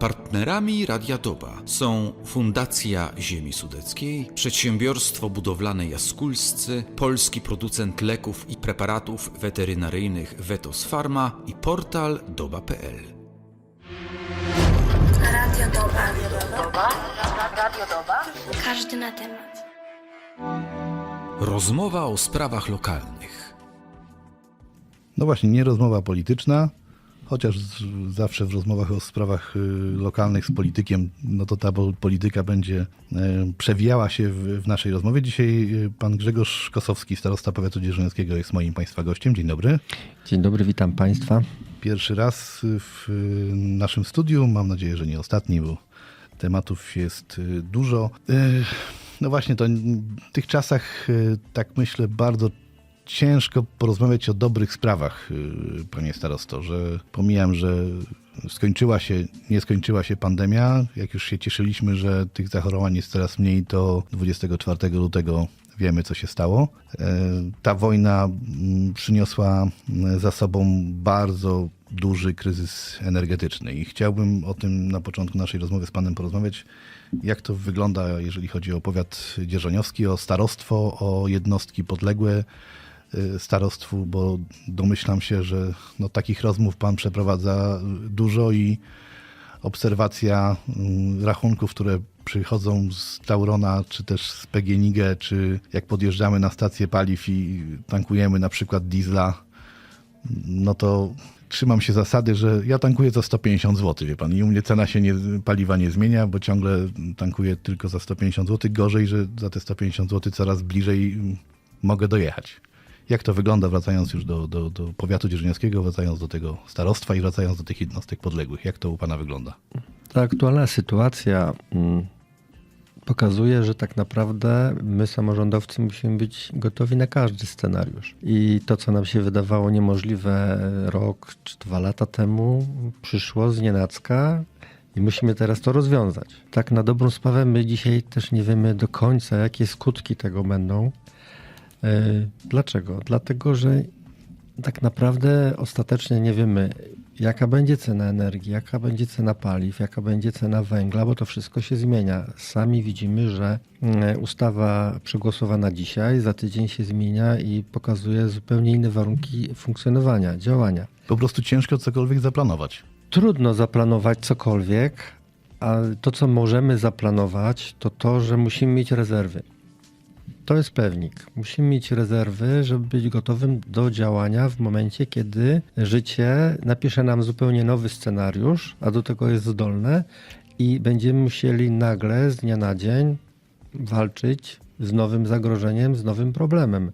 Partnerami Radia Doba są Fundacja Ziemi Sudeckiej, Przedsiębiorstwo Budowlane Jaskulscy, polski producent leków i preparatów weterynaryjnych Vetos Pharma i portal doba.pl. Radio Doba. Radio Doba. Każdy na temat. Rozmowa o sprawach lokalnych. No właśnie, nie rozmowa polityczna, chociaż zawsze w rozmowach o sprawach y, lokalnych z politykiem, no to ta pol- polityka będzie y, przewijała się w, naszej rozmowie. Dzisiaj y, pan Grzegorz Kosowski, starosta powiatu dzierżoniowskiego jest moim państwa gościem. Dzień dobry. Dzień dobry, witam Państwa. Pierwszy raz w naszym studiu, mam nadzieję, że nie ostatni, bo tematów jest dużo. No właśnie, to w tych czasach, tak myślę, bardzo ciężko porozmawiać o dobrych sprawach, y, panie starosto, że pomijam, że skończyła się, nie skończyła się pandemia, jak już się cieszyliśmy, że tych zachorowań jest coraz mniej, to 24 lutego wiemy, co się stało. E, Ta wojna przyniosła za sobą bardzo duży kryzys energetyczny i chciałbym o tym na początku naszej rozmowy z panem porozmawiać. Jak to wygląda, jeżeli chodzi o powiat dzierżoniowski, o starostwo, o jednostki podległe starostwu, bo domyślam się, że no, takich rozmów pan przeprowadza y, dużo i obserwacja mm, rachunków, które przychodzą z Taurona, czy też z PGNiG, czy jak podjeżdżamy na stację paliw i tankujemy na przykład diesla, no to trzymam się zasady, że ja tankuję za 150 zł, wie pan, i u mnie cena się nie, paliwa nie zmienia, bo ciągle tankuję tylko za 150 zł. Gorzej, że za te 150 zł coraz bliżej mm, mogę dojechać. Jak to wygląda, wracając już do, do, do powiatu dzierżoniowskiego, wracając do tego starostwa i wracając do tych jednostek podległych? Jak to u pana wygląda? Ta aktualna sytuacja mm, pokazuje, że tak naprawdę my, samorządowcy, musimy być gotowi na każdy scenariusz. I to, co nam się wydawało niemożliwe rok czy dwa lata temu, przyszło z nienacka. I musimy teraz to rozwiązać. Tak, na dobrą sprawę, my dzisiaj też nie wiemy do końca, jakie skutki tego będą. Yy, Dlaczego? Dlatego, że tak naprawdę ostatecznie nie wiemy, jaka będzie cena energii, jaka będzie cena paliw, jaka będzie cena węgla, bo to wszystko się zmienia. Sami widzimy, że mm, ustawa przegłosowana dzisiaj za tydzień się zmienia i pokazuje zupełnie inne warunki funkcjonowania, działania. Po prostu ciężko cokolwiek zaplanować. Trudno zaplanować cokolwiek, a to, co możemy zaplanować, to to, że musimy mieć rezerwy. To jest pewnik. Musimy mieć rezerwy, żeby być gotowym do działania w momencie, kiedy życie napisze nam zupełnie nowy scenariusz, a do tego jest zdolne i będziemy musieli nagle z dnia na dzień walczyć z nowym zagrożeniem, z nowym problemem.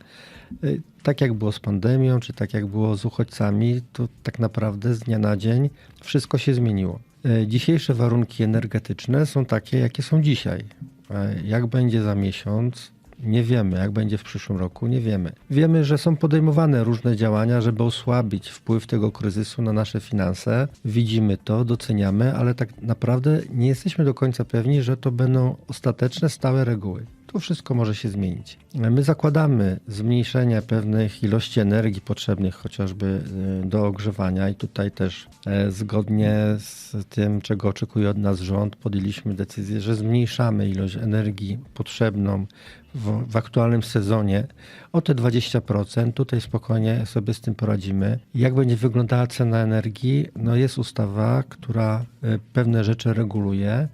Y, Tak jak było z pandemią, czy tak jak było z uchodźcami, to tak naprawdę z dnia na dzień wszystko się zmieniło. Y, Dzisiejsze warunki energetyczne są takie, jakie są dzisiaj. Y, Jak będzie za miesiąc, nie wiemy. Jak będzie w przyszłym roku, nie wiemy. Wiemy, że są podejmowane różne działania, żeby osłabić wpływ tego kryzysu na nasze finanse. Widzimy to, doceniamy, ale tak naprawdę nie jesteśmy do końca pewni, że to będą ostateczne, stałe reguły. To wszystko może się zmienić. My zakładamy zmniejszenie pewnych ilości energii potrzebnych chociażby y, do ogrzewania i tutaj też e, zgodnie z tym, czego oczekuje od nas rząd, podjęliśmy decyzję, że zmniejszamy ilość energii potrzebną w, w aktualnym sezonie o te 20%. Tutaj spokojnie sobie z tym poradzimy. Jak będzie wyglądała cena energii? No jest ustawa, która e, pewne rzeczy reguluje.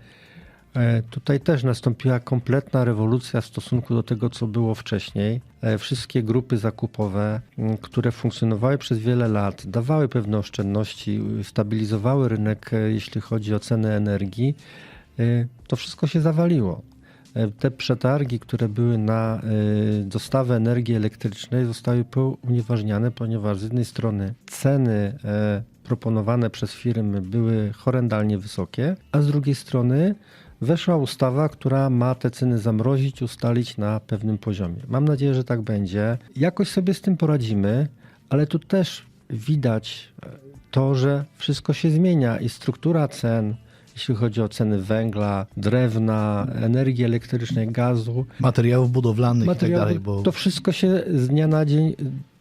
E, Tutaj też nastąpiła kompletna rewolucja w stosunku do tego, co było wcześniej. E, Wszystkie grupy zakupowe, które funkcjonowały przez wiele lat, dawały pewne oszczędności, stabilizowały rynek, e, jeśli chodzi o ceny energii, to wszystko się zawaliło. Te przetargi, które były na dostawę energii elektrycznej, zostały unieważniane, ponieważ z jednej strony ceny proponowane przez firmy były horrendalnie wysokie, a z drugiej strony weszła ustawa, która ma te ceny zamrozić, ustalić na pewnym poziomie. Mam nadzieję, że tak będzie. Jakoś sobie z tym poradzimy, ale tu też widać e, to, że wszystko się zmienia i struktura cen, jeśli chodzi o ceny węgla, drewna, energii elektrycznej, gazu, Materiałów budowlanych i tak materiałów, dalej, bo to wszystko się z dnia na dzień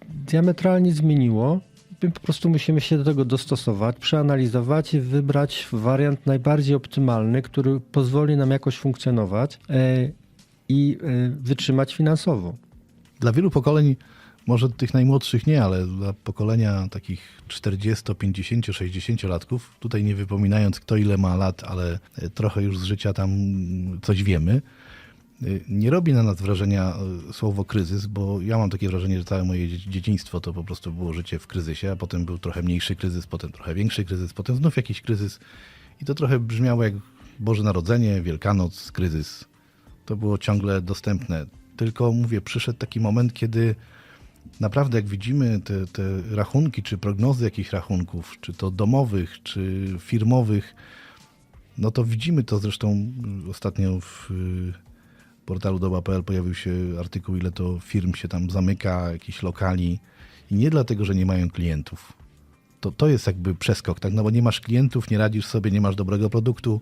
diametralnie zmieniło. My po prostu musimy się do tego dostosować, przeanalizować i wybrać wariant najbardziej optymalny, który pozwoli nam jakoś funkcjonować e, i e, wytrzymać finansowo. Dla wielu pokoleń, może tych najmłodszych nie, ale dla pokolenia takich 40, 50, 60 latków, tutaj nie wypominając kto ile ma lat, ale e, trochę już z życia tam coś wiemy, nie robi na nas wrażenia y, słowo kryzys, bo ja mam takie wrażenie, że całe moje dzie- dzieciństwo to po prostu było życie w kryzysie, a potem był trochę mniejszy kryzys, potem trochę większy kryzys, potem znów jakiś kryzys i to trochę brzmiało jak Boże Narodzenie, Wielkanoc, kryzys. To było ciągle dostępne. Tylko mówię, przyszedł taki moment, kiedy naprawdę jak widzimy te, te rachunki, czy prognozy jakichś rachunków, czy to domowych, czy firmowych, no to widzimy to zresztą y, ostatnio w y, portalu doba.pl pojawił się artykuł, ile to firm się tam zamyka, jakichś lokali i nie dlatego, że nie mają klientów. To, to jest jakby przeskok, tak? No bo nie masz klientów, nie radzisz sobie, nie masz dobrego produktu,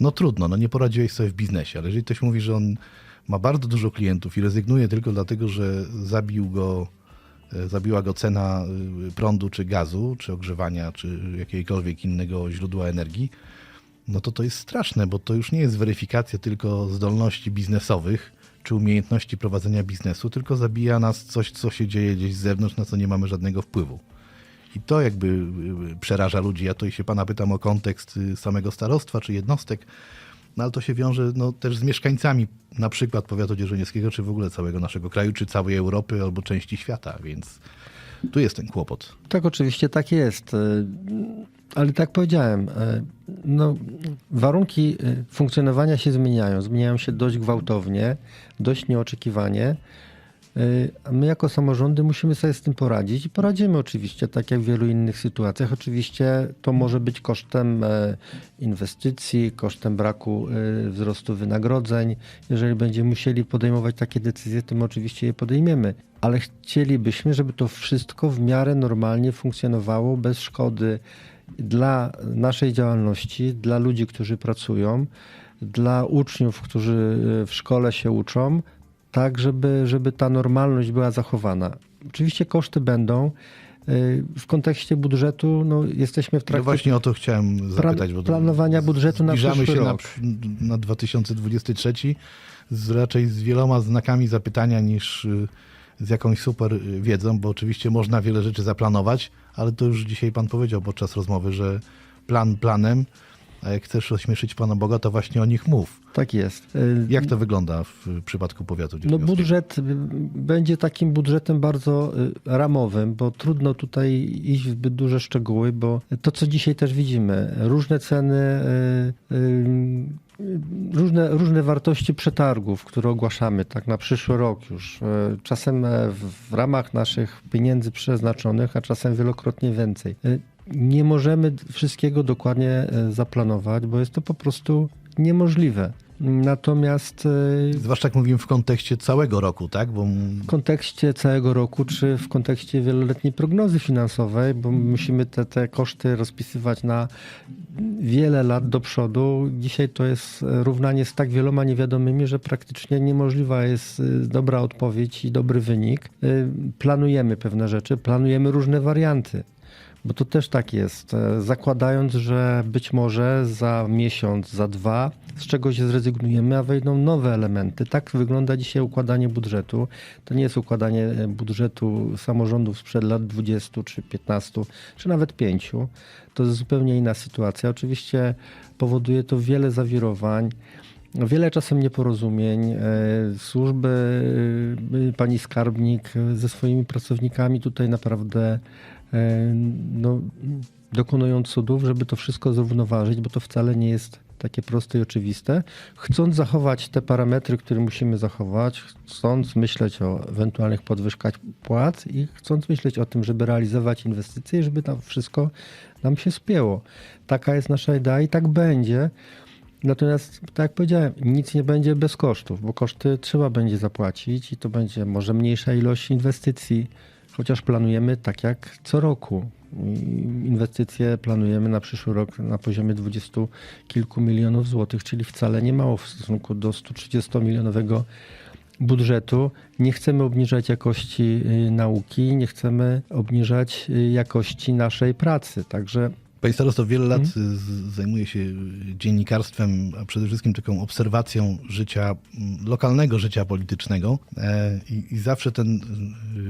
no trudno, no nie poradziłeś sobie w biznesie, ale jeżeli ktoś mówi, że on ma bardzo dużo klientów i rezygnuje tylko dlatego, że zabił go, e, zabiła go cena y, prądu czy gazu, czy ogrzewania, czy jakiegokolwiek innego źródła energii, no to to jest straszne, bo to już nie jest weryfikacja tylko zdolności biznesowych czy umiejętności prowadzenia biznesu, tylko zabija nas coś, co się dzieje gdzieś z zewnątrz, na co nie mamy żadnego wpływu. I to jakby y, przeraża ludzi. Ja tutaj się pana pytam o kontekst y, samego starostwa czy jednostek, no ale to się wiąże no, też z mieszkańcami na przykład powiatu dzierżonieckiego, czy w ogóle całego naszego kraju, czy całej Europy albo części świata, więc tu jest ten kłopot. Tak, oczywiście tak jest. Ale tak powiedziałem, e, no, warunki e, funkcjonowania się zmieniają. Zmieniają się dość gwałtownie, dość nieoczekiwanie. E, my jako samorządy musimy sobie z tym poradzić i poradzimy oczywiście, tak jak w wielu innych sytuacjach. Oczywiście to może być kosztem inwestycji, kosztem braku wzrostu wynagrodzeń. Jeżeli będziemy musieli podejmować takie decyzje, to my oczywiście je podejmiemy. Ale chcielibyśmy, żeby to wszystko w miarę normalnie funkcjonowało, bez szkody dla naszej działalności, dla ludzi, którzy pracują, dla uczniów, którzy e, w szkole się uczą, tak żeby, żeby ta normalność była zachowana. Oczywiście koszty będą. E, W kontekście budżetu no, jesteśmy w No trakcie właśnie o to chciałem zapytać. bo planowania budżetu na przyszły się na, rok. na 2023 z raczej z wieloma znakami zapytania niż y, z jakąś super wiedzą, bo oczywiście można wiele rzeczy zaplanować, ale to już dzisiaj pan powiedział podczas rozmowy, że plan planem, a jak chcesz ośmieszyć Pana Boga, to właśnie o nich mów. Tak jest. Jak to wygląda w przypadku powiatu No budżet będzie takim budżetem bardzo y, ramowym, bo trudno tutaj iść w zbyt duże szczegóły, bo to, co dzisiaj też widzimy, różne ceny, y, y, różne, różne wartości przetargów, które ogłaszamy tak na przyszły rok już, y, czasem e, w- ramach naszych pieniędzy przeznaczonych, a czasem wielokrotnie więcej. Y, Nie możemy wszystkiego dokładnie e, zaplanować, bo jest to po prostu niemożliwe. Natomiast y, Zwłaszcza jak mówimy w kontekście całego roku, tak? Bo w kontekście całego roku, czy w kontekście wieloletniej prognozy finansowej, bo musimy te, te koszty rozpisywać na wiele lat do przodu. Dzisiaj to jest równanie z tak wieloma niewiadomymi, że praktycznie niemożliwa jest y, dobra odpowiedź i dobry wynik. Y, Planujemy pewne rzeczy, planujemy różne warianty. Bo to też tak jest. E, Zakładając, że być może za miesiąc, za dwa z czegoś zrezygnujemy, a wejdą nowe elementy. Tak wygląda dzisiaj układanie budżetu. To nie jest układanie e, budżetu samorządów sprzed lat 20 czy 15, czy nawet 5. To jest zupełnie inna sytuacja. Oczywiście powoduje to wiele zawirowań. Wiele czasem nieporozumień. E, Służby, e, pani skarbnik ze swoimi pracownikami tutaj naprawdę no, dokonują cudów, żeby to wszystko zrównoważyć, bo to wcale nie jest takie proste i oczywiste. Chcąc zachować te parametry, które musimy zachować, chcąc myśleć o ewentualnych podwyżkach płac i chcąc myśleć o tym, żeby realizować inwestycje, żeby to wszystko nam się spięło. Taka jest nasza idea i tak będzie. Natomiast, tak jak powiedziałem, nic nie będzie bez kosztów, bo koszty trzeba będzie zapłacić i to będzie może mniejsza ilość inwestycji, chociaż planujemy tak jak co roku. Inwestycje planujemy na przyszły rok na poziomie 20 kilku milionów złotych, czyli wcale nie mało w stosunku do 130 milionowego budżetu. Nie chcemy obniżać jakości y, nauki, nie chcemy obniżać y, jakości naszej pracy. Także Panie starosto, wiele lat z- zajmuje się dziennikarstwem, a przede wszystkim taką obserwacją życia, lokalnego życia politycznego. E, I, I zawsze ten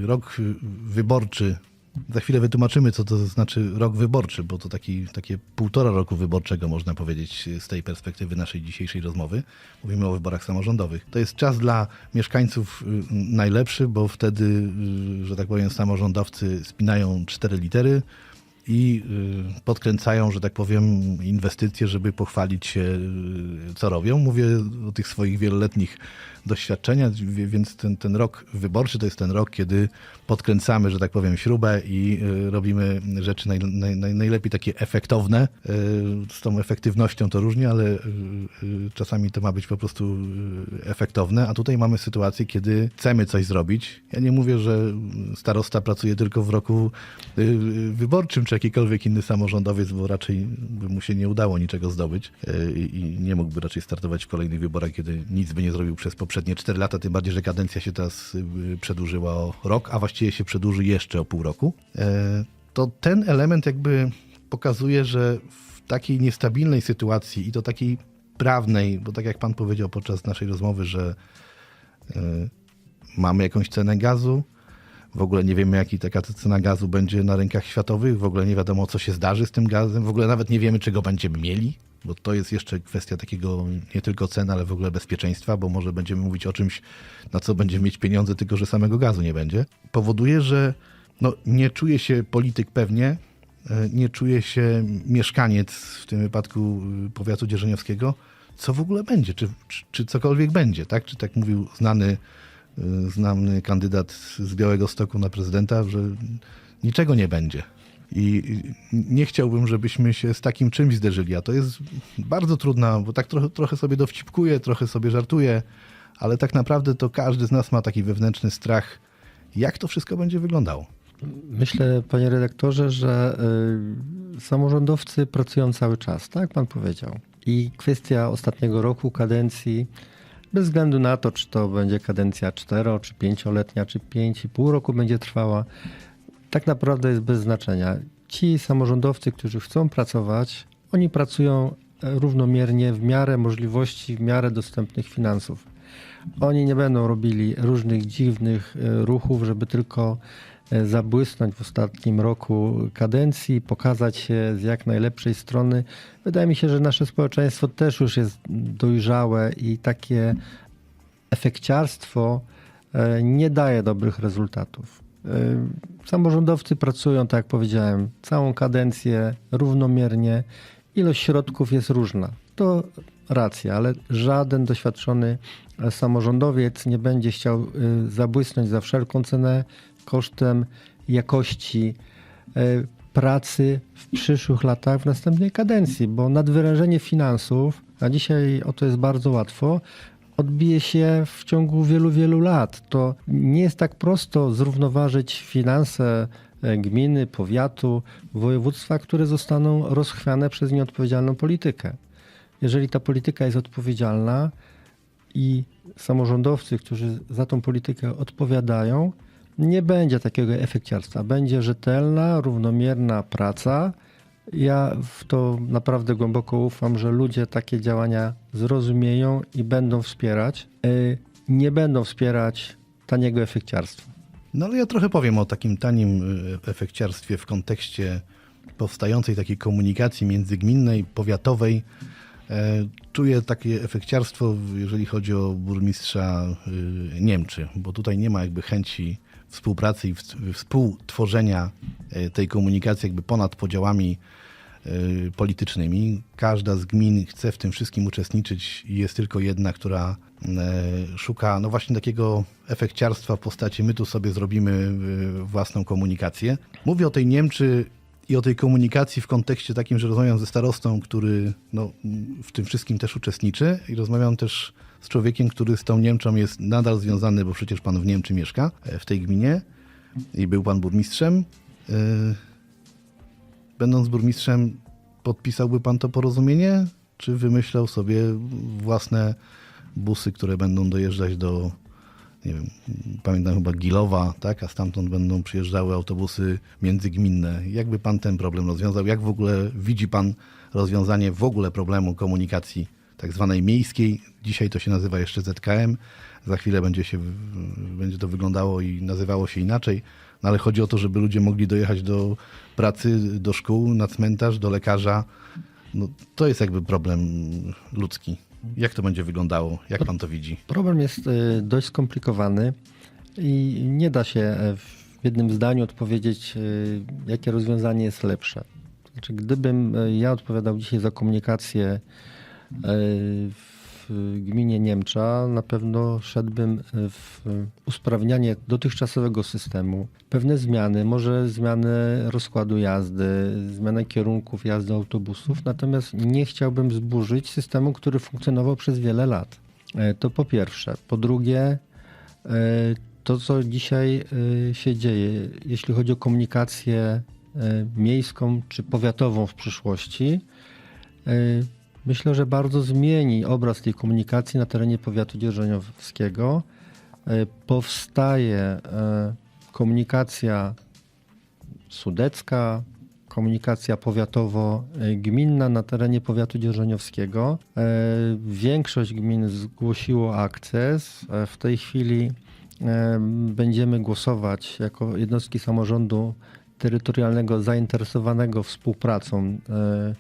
y, rok y, wyborczy, za chwilę wytłumaczymy, co to znaczy rok wyborczy, bo to taki, takie półtora roku wyborczego, można powiedzieć, z tej perspektywy naszej dzisiejszej rozmowy. Mówimy o wyborach samorządowych. To jest czas dla mieszkańców y, najlepszy, bo wtedy, y, że tak powiem, samorządowcy spinają cztery litery, i y, podkręcają, że tak powiem, inwestycje, żeby pochwalić się, co robią. Mówię o tych swoich wieloletnich doświadczeniach, wie- więc ten, ten rok wyborczy to jest ten rok, kiedy podkręcamy, że tak powiem, śrubę i y, robimy rzeczy naj, naj, naj, najlepiej takie efektowne. Y, Z tą efektywnością to różnie, ale y, czasami to ma być po prostu efektowne, a tutaj mamy sytuację, kiedy chcemy coś zrobić. Ja nie mówię, że starosta pracuje tylko w roku wyborczym, czy jakikolwiek inny samorządowiec, bo raczej by mu się nie udało niczego zdobyć i nie mógłby raczej startować w kolejnych wyborach, kiedy nic by nie zrobił przez poprzednie 4 lata, tym bardziej, że kadencja się teraz y, przedłużyła o rok, a właściwie się przedłuży jeszcze o pół roku. E, To ten element jakby pokazuje, że w takiej niestabilnej sytuacji i to takiej prawnej, bo tak jak pan powiedział podczas naszej rozmowy, że y, mamy jakąś cenę gazu, w ogóle nie wiemy, jaki taka cena gazu będzie na rynkach światowych, w ogóle nie wiadomo, co się zdarzy z tym gazem, w ogóle nawet nie wiemy, czego będziemy mieli, bo to jest jeszcze kwestia takiego nie tylko cen, ale w ogóle bezpieczeństwa, bo może będziemy mówić o czymś, na co będziemy mieć pieniądze, tylko że samego gazu nie będzie. Powoduje, że no, nie czuje się polityk pewnie, e, nie czuje się mieszkaniec, w tym wypadku y, powiatu dzierżoniowskiego, co w ogóle będzie, czy, czy, czy cokolwiek będzie, tak? Czy tak mówił znany znany kandydat z Białego Stoku na prezydenta, że niczego nie będzie. I nie chciałbym, żebyśmy się z takim czymś zderzyli, a to jest bardzo trudna, bo tak trochę, trochę sobie dowcipkuję, trochę sobie żartuję, ale tak naprawdę to każdy z nas ma taki wewnętrzny strach, jak to wszystko będzie wyglądało. myślę, panie redaktorze, że y, samorządowcy pracują cały czas, tak pan powiedział. I kwestia ostatniego roku kadencji, bez względu na to, czy to będzie kadencja cztero, czy pięcioletnia, czy pięć i pół roku będzie trwała, tak naprawdę jest bez znaczenia. Ci samorządowcy, którzy chcą pracować, oni pracują e, równomiernie w miarę możliwości, w miarę dostępnych finansów. Oni nie będą robili różnych dziwnych e, ruchów, żeby tylko zabłysnąć w ostatnim roku kadencji, pokazać się z jak najlepszej strony. Wydaje mi się, że nasze społeczeństwo też już jest dojrzałe i takie efekciarstwo e, nie daje dobrych rezultatów. E, Samorządowcy pracują, tak jak powiedziałem, całą kadencję równomiernie. Ilość środków jest różna. To racja, ale żaden doświadczony e, samorządowiec nie będzie chciał e, zabłysnąć za wszelką cenę kosztem jakości e, pracy w przyszłych latach, w następnej kadencji, bo nadwyrężenie finansów, a dzisiaj o to jest bardzo łatwo, odbije się w ciągu wielu, wielu lat. To nie jest tak prosto zrównoważyć finanse e, gminy, powiatu, województwa, które zostaną rozchwiane przez nieodpowiedzialną politykę. Jeżeli ta polityka jest odpowiedzialna i samorządowcy, którzy za tą politykę odpowiadają, nie będzie takiego efekciarstwa. Będzie rzetelna, równomierna praca. Ja w to naprawdę głęboko ufam, że ludzie takie działania zrozumieją i będą wspierać. Y, Nie będą wspierać taniego efekciarstwa. No ale ja trochę powiem o takim tanim y, efekciarstwie w kontekście powstającej takiej komunikacji międzygminnej, powiatowej. E, Czuję takie efekciarstwo, jeżeli chodzi o burmistrza y, Niemczy, bo tutaj nie ma jakby chęci współpracy i współtworzenia e, tej komunikacji jakby ponad podziałami y, politycznymi. Każda z gmin chce w tym wszystkim uczestniczyć i jest tylko jedna, która e, szuka no właśnie takiego efekciarstwa w postaci my tu sobie zrobimy własną komunikację. Mówię o tej Niemczy i o tej komunikacji w kontekście takim, że rozmawiam ze starostą, który no, w tym wszystkim też uczestniczy i rozmawiam też z człowiekiem, który z tą Niemczą jest nadal związany, bo przecież pan w Niemczy mieszka, e, w tej gminie i był pan burmistrzem. E, Będąc burmistrzem, podpisałby pan to porozumienie, czy wymyślał sobie własne busy, które będą dojeżdżać do nie wiem, pamiętam chyba Gilowa, tak, a stamtąd będą przyjeżdżały autobusy międzygminne. Jakby pan ten problem rozwiązał? Jak w ogóle widzi pan rozwiązanie w ogóle problemu komunikacji tak zwanej miejskiej? Dzisiaj to się nazywa jeszcze ZKM. Za chwilę będzie, się, będzie to wyglądało i nazywało się inaczej. No ale chodzi o to, żeby ludzie mogli dojechać do pracy, do szkół, na cmentarz, do lekarza. No, to jest jakby problem ludzki. Jak to będzie wyglądało? Jak pan to widzi? Problem jest e, dość skomplikowany i nie da się e, w jednym zdaniu odpowiedzieć, e, jakie rozwiązanie jest lepsze. Znaczy, gdybym e, ja odpowiadał dzisiaj za komunikację w gminie Niemcza, na pewno szedłbym w usprawnianie dotychczasowego systemu. Pewne zmiany, może zmianę rozkładu jazdy, zmianę kierunków jazdy autobusów, natomiast nie chciałbym zburzyć systemu, który funkcjonował przez wiele lat. E, To po pierwsze. Po drugie, e, to co dzisiaj e, się dzieje, jeśli chodzi o komunikację e, miejską czy powiatową w przyszłości, e, myślę, że bardzo zmieni obraz tej komunikacji na terenie powiatu dzierżoniowskiego. E, Powstaje e, komunikacja sudecka, komunikacja powiatowo-gminna na terenie powiatu dzierżoniowskiego. E, Większość gmin zgłosiło akces. E, W tej chwili e, będziemy głosować jako jednostki samorządu terytorialnego zainteresowanego współpracą e, e,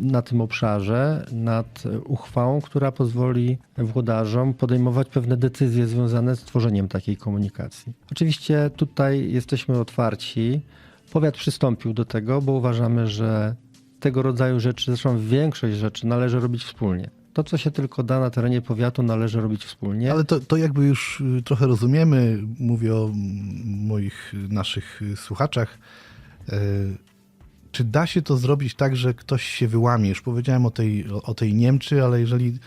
na tym obszarze, nad uchwałą, która pozwoli włodarzom podejmować pewne decyzje związane z tworzeniem takiej komunikacji. Oczywiście tutaj jesteśmy otwarci. Powiat przystąpił do tego, bo uważamy, że tego rodzaju rzeczy, zresztą większość rzeczy należy robić wspólnie. To, co się tylko da na terenie powiatu, należy robić wspólnie. Ale to, to jakby już y, trochę rozumiemy, mówię o moich, y, naszych y, słuchaczach. Czy da się to zrobić tak, że ktoś się wyłamie? Już powiedziałem o tej, o, tej Niemczy, ale jeżeli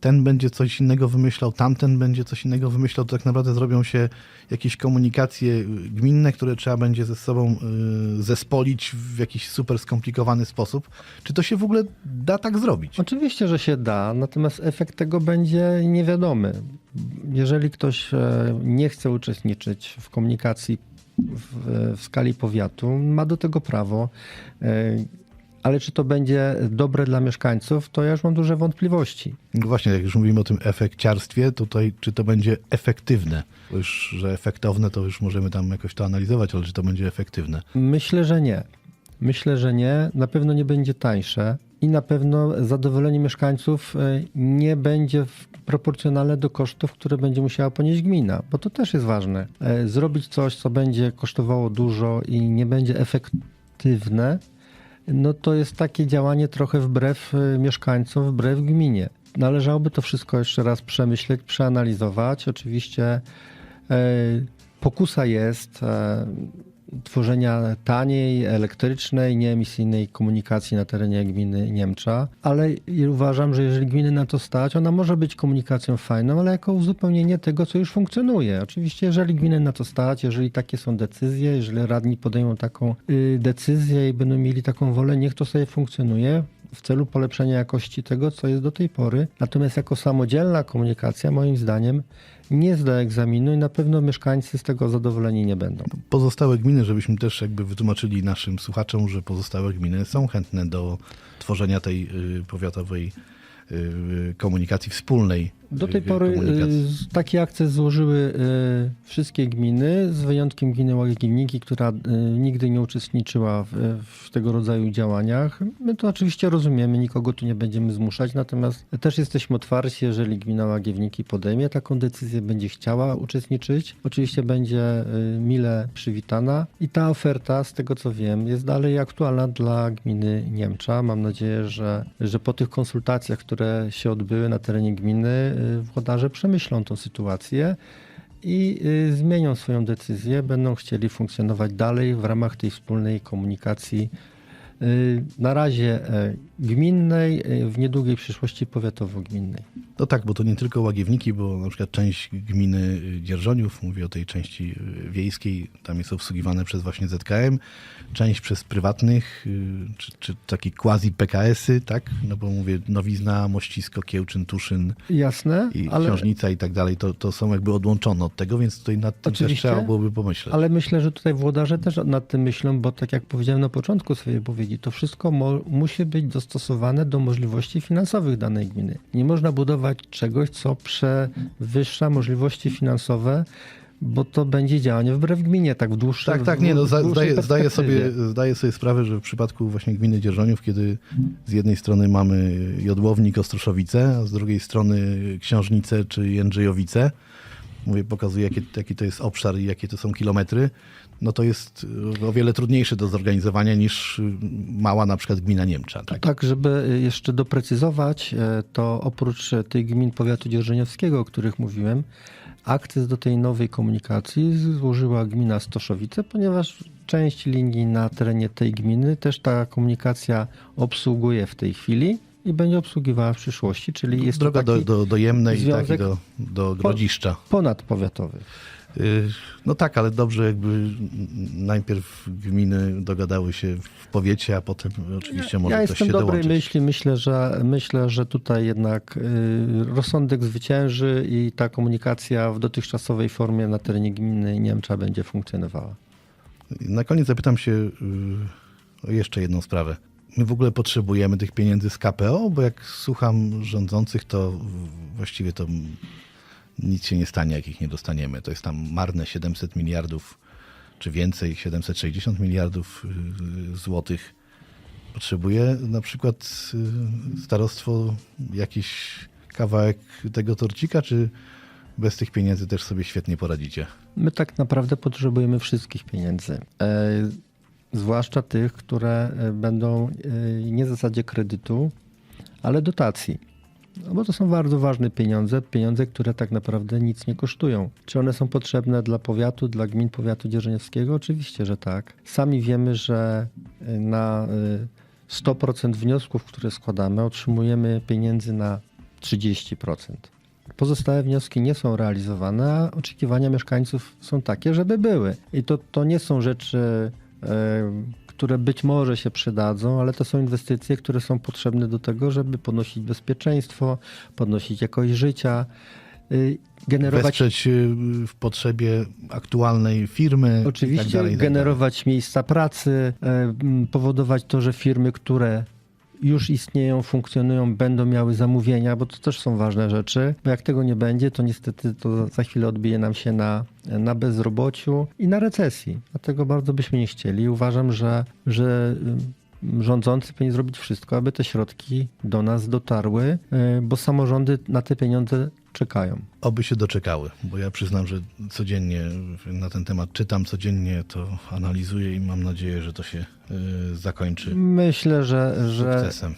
ten będzie coś innego wymyślał, tamten będzie coś innego wymyślał, to tak naprawdę zrobią się jakieś komunikacje gminne, które trzeba będzie ze sobą y, zespolić w jakiś super skomplikowany sposób. Czy to się w ogóle da tak zrobić? Oczywiście, że się da, natomiast efekt tego będzie niewiadomy. Jeżeli ktoś e, nie chce uczestniczyć w komunikacji w, w skali powiatu, ma do tego prawo. e, Ale czy to będzie dobre dla mieszkańców, to ja już mam duże wątpliwości. No właśnie, jak już mówimy o tym efekciarstwie, tutaj czy to będzie efektywne? Bo już, że efektowne, to już możemy tam jakoś to analizować, ale czy to będzie efektywne? Myślę, że nie. Myślę, że nie. Na pewno nie będzie tańsze i na pewno zadowolenie mieszkańców e, nie będzie proporcjonalne do kosztów, które będzie musiała ponieść gmina, bo to też jest ważne. E, Zrobić coś, co będzie kosztowało dużo i nie będzie efektywne, no to jest takie działanie trochę wbrew e, mieszkańcom, wbrew gminie. Należałoby to wszystko jeszcze raz przemyśleć, przeanalizować. Oczywiście pokusa jest tworzenia taniej, elektrycznej, nieemisyjnej komunikacji na terenie gminy Niemcza, ale uważam, że jeżeli gminy na to stać, ona może być komunikacją fajną, ale jako uzupełnienie tego, co już funkcjonuje. Oczywiście, jeżeli gminy na to stać, jeżeli takie są decyzje, jeżeli radni podejmą taką y, decyzję i będą mieli taką wolę, niech to sobie funkcjonuje w celu polepszenia jakości tego, co jest do tej pory. Natomiast jako samodzielna komunikacja, moim zdaniem, nie zda egzaminu i na pewno mieszkańcy z tego zadowoleni nie będą. Pozostałe gminy, żebyśmy też jakby wytłumaczyli naszym słuchaczom, że pozostałe gminy są chętne do tworzenia tej y, powiatowej y, komunikacji wspólnej. Do tej pory y, taki akces złożyły y, wszystkie gminy, z wyjątkiem gminy Łagiewniki, która y, nigdy nie uczestniczyła w, w tego rodzaju działaniach. My to oczywiście rozumiemy, nikogo tu nie będziemy zmuszać, natomiast też jesteśmy otwarci, jeżeli gmina Łagiewniki podejmie taką decyzję, będzie chciała uczestniczyć. Oczywiście będzie mile przywitana i ta oferta, z tego co wiem, jest dalej aktualna dla gminy Niemcza. Mam nadzieję, że, że po tych konsultacjach, które się odbyły na terenie gminy, włodarze przemyślą tą sytuację i y, zmienią swoją decyzję, będą chcieli funkcjonować dalej w ramach tej wspólnej komunikacji Na razie e, gminnej, y, w niedługiej przyszłości powiatowo-gminnej. No tak, bo to nie tylko Łagiewniki, bo na przykład część gminy y, Dzierżoniów, mówię o tej części y, wiejskiej, tam jest obsługiwane przez właśnie ZKM, część przez prywatnych, y, czy, czy takie quasi PKS-y, tak? No bo mówię, Nowizna, Mościsko, Kiełczyn, Tuszyn Jasne, i ale, Książnica i tak dalej, to, to są jakby odłączone od tego, więc tutaj nad tym Oczywiście, też trzeba byłoby pomyśleć. ale myślę, że tutaj włodarze też nad tym myślą, bo tak jak powiedziałem na początku swojej wypowiedzi, to wszystko musi być dostosowane do możliwości finansowych danej gminy. Nie można budować czegoś, co przewyższa możliwości finansowe, bo to będzie działanie wbrew gminie, tak w dłuższym Tak, tak, nie, no, dłuższej zdaję, zdaję, sobie, zdaję sobie sprawę, że w przypadku właśnie gminy Dzierżoniów, kiedy z jednej strony mamy Jodłownik Ostroszowice, a z drugiej strony Książnice czy Jędrzejowice, mówię, pokazuję jaki, jaki to jest obszar i jakie to są kilometry, no to jest o wiele trudniejsze do zorganizowania niż mała na przykład gmina Niemcza. Tak? Tak, żeby jeszcze doprecyzować, e, to oprócz e, tych gmin powiatu dzierżoniowskiego, o których mówiłem, akces do tej nowej komunikacji złożyła gmina Stoszowice, ponieważ część linii na terenie tej gminy też ta komunikacja obsługuje w tej chwili i będzie obsługiwała w przyszłości, czyli jest Droga to taki do, do, do Jemnej i tak, i do, do Grodziszcza. ponadpowiatowy. Y, No tak, ale dobrze jakby najpierw gminy dogadały się w powiecie, a potem oczywiście może ja ktoś jestem się dobrej dołączyć. myśli, myślę, że myślę, że tutaj jednak y, rozsądek zwycięży i ta komunikacja w dotychczasowej formie na terenie gminy Niemcza będzie funkcjonowała. Na koniec zapytam się y, o jeszcze jedną sprawę. My w ogóle potrzebujemy tych pieniędzy z KPO, bo jak słucham rządzących, to właściwie to nic się nie stanie, jak ich nie dostaniemy. To jest tam marne 700 miliardów, czy więcej, 760 miliardów y, złotych. Potrzebuje na przykład y, starostwo jakiś kawałek tego torcika, czy bez tych pieniędzy też sobie świetnie poradzicie? My tak naprawdę potrzebujemy wszystkich pieniędzy. E, zwłaszcza tych, które e, będą e, nie w zasadzie kredytu, ale dotacji. No bo to są bardzo ważne pieniądze, pieniądze, które tak naprawdę nic nie kosztują. Czy one są potrzebne dla powiatu, dla gmin powiatu dzierżoniowskiego? Oczywiście, że tak. Sami wiemy, że e, na e, 100% wniosków, które składamy, otrzymujemy pieniędzy na 30%. Pozostałe wnioski nie są realizowane, a oczekiwania mieszkańców są takie, żeby były. I to, to nie są rzeczy, e, które być może się przydadzą, ale to są inwestycje, które są potrzebne do tego, żeby podnosić bezpieczeństwo, podnosić jakość życia, y, generować Wesprzeć y, w potrzebie aktualnej firmy. tak Oczywiście dalej, tak dalej. generować miejsca pracy, e, powodować to, że firmy, które już istnieją, funkcjonują, będą miały zamówienia, bo to też są ważne rzeczy, bo jak tego nie będzie, to niestety to za chwilę odbije nam się na, na bezrobociu i na recesji. Dlatego bardzo byśmy nie chcieli. Uważam, że, że rządzący powinni zrobić wszystko, aby te środki do nas dotarły, e, bo samorządy na te pieniądze czekają. Oby się doczekały, bo ja przyznam, że codziennie na ten temat czytam, codziennie to analizuję i mam nadzieję, że to się y, zakończy Myślę, że, że sukcesem.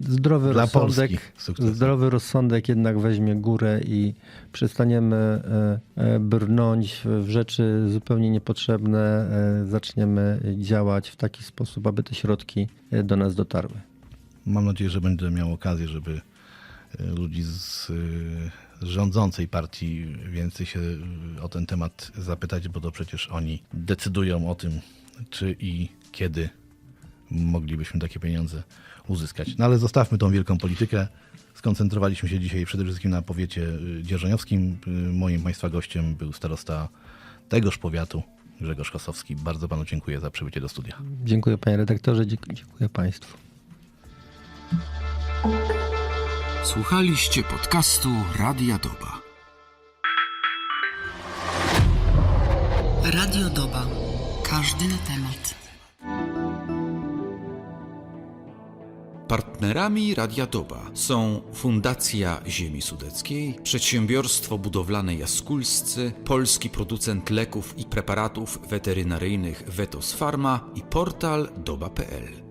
zdrowy Dla rozsądek, zdrowy rozsądek jednak weźmie górę i przestaniemy e, e, brnąć w rzeczy zupełnie niepotrzebne, e, zaczniemy działać w taki sposób, aby te środki do nas dotarły. Mam nadzieję, że będę miał okazję, żeby ludzi z, y, z rządzącej partii więcej się y, o ten temat zapytać, bo to przecież oni decydują o tym, czy i kiedy moglibyśmy takie pieniądze uzyskać. No ale zostawmy tą wielką politykę. Skoncentrowaliśmy się dzisiaj przede wszystkim na powiecie dzierżoniowskim. Moim Państwa gościem był starosta tegoż powiatu, Grzegorz Kosowski. Bardzo Panu dziękuję za przybycie do studia. Dziękuję panie redaktorze, dziękuję państwu. Słuchaliście podcastu Radia Doba. Radio Doba. Każdy temat. Partnerami Radia Doba są Fundacja Ziemi Sudeckiej, Przedsiębiorstwo Budowlane Jaskulscy, polski producent leków i preparatów weterynaryjnych Vetos Pharma i portal doba.pl.